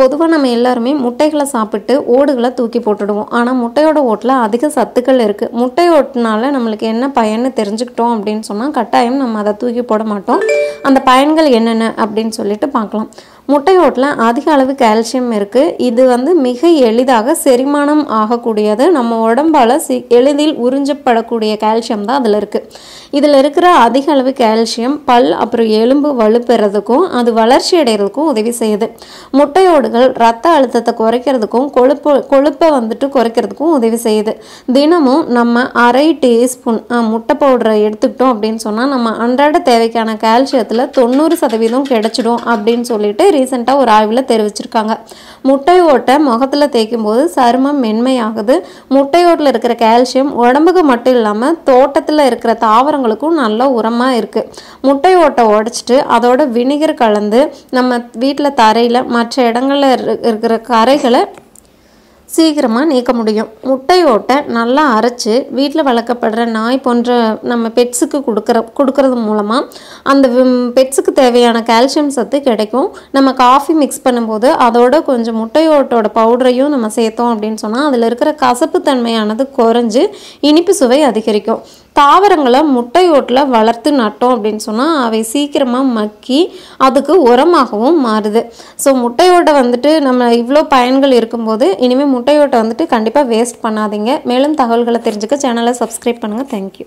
பொதுவாக நம்ம எல்லாருமே முட்டைகளை சாப்பிட்டு ஓடுகளை தூக்கி போட்டுடுவோம். ஆனால் முட்டையோட ஓட்டில் அதிக சத்துக்கள் இருக்குது முட்டை ஓட்டினால நம்மளுக்கு என்ன பயன்னு தெரிஞ்சுக்கிட்டோம் அப்படின்னு சொன்னால் கட்டாயம் நம்ம அதை தூக்கி போட மாட்டோம். அந்த பயன்கள் என்னென்ன அப்படின்னு சொல்லிட்டு பார்க்கலாம். முட்டையோட்டில் அதிக அளவு கால்சியம் இருக்குது இது வந்து மிக எளிதாக செரிமானம் ஆகக்கூடியது. நம்ம உடம்பால் சி எளிதில் உறிஞ்சப்படக்கூடிய கால்சியம் தான் அதில் இருக்குது இதில் இருக்கிற அதிக அளவு கால்சியம் பல் அப்புறம் எலும்பு வலுப்பெறதுக்கும் அது வளர்ச்சி அடைகிறதுக்கும் உதவி செய்யுது. முட்டையோடுகள் ரத்த அழுத்தத்தை குறைக்கிறதுக்கும் கொழுப்பு கொழுப்பை வந்துட்டு குறைக்கிறதுக்கும் உதவி செய்யுது. தினமும் நம்ம அரை டீஸ்பூன் முட்டை பவுடரை எடுத்துக்கிட்டோம் அப்படின்னு சொன்னால் நம்ம அன்றாட தேவைக்கான கால்சியத்தில் தொண்ணூறு சதவீதம் கிடைச்சிடும் அப்படின்னு சொல்லிட்டு ரீசெண்டாக ஒரு ஆய்வில் தெரிவிச்சிருக்காங்க. முட்டை ஓட்டை முகத்தில் தேய்க்கும் போது சருமம் மென்மையாகுது. முட்டையோட்டில் இருக்கிற கால்சியம் உடம்புக்கு மட்டும் இல்லாமல் தோட்டத்தில் இருக்கிற தாவரங்களுக்கும் நல்ல உரமாக இருக்குது முட்டை ஓட்டை உடச்சிட்டு அதோட வினிகர் கலந்து நம்ம வீட்டில் தரையில் மற்ற இடங்களில் இருக்கிற கரைகளை சீக்கிரமாக நீக்க முடியும். முட்டையோட்டை நல்லா அரைச்சு வீட்டில் வளர்க்கப்படுற நாய் போன்ற நம்ம பெட்ஸுக்கு கொடுக்குற கொடுக்கறது மூலமாக அந்த பெட்ஸுக்கு தேவையான கால்சியம் சத்து கிடைக்கும். நம்ம காஃபி மிக்ஸ் பண்ணும்போது அதோட கொஞ்சம் முட்டையோட்டோட பவுடரையும் நம்ம சேர்த்தோம் அப்படின்னு சொன்னால் அதில் இருக்கிற கசப்பு தன்மையானது குறைஞ்சு இனிப்பு சுவை அதிகரிக்கும். தாவரங்களை முட்டையோட்டில் வளர்த்து நட்டோம் அப்படின்னு சொன்னால் அவை சீக்கிரமாக மக்கி அதுக்கு உரமாகவும் மாறுது. ஸோ முட்டையோட்டை வந்துட்டு நம்ம இவ்வளோ பயன்கள் இருக்கும்போது இனிமேல் முட்டையோட்டை வந்துட்டு கண்டிப்பாக வேஸ்ட் பண்ணாதீங்க. மேலும் தகவல்களை தெரிஞ்சுக்க சேனலை சப்ஸ்கிரைப் பண்ணுங்கள் தேங்க்யூ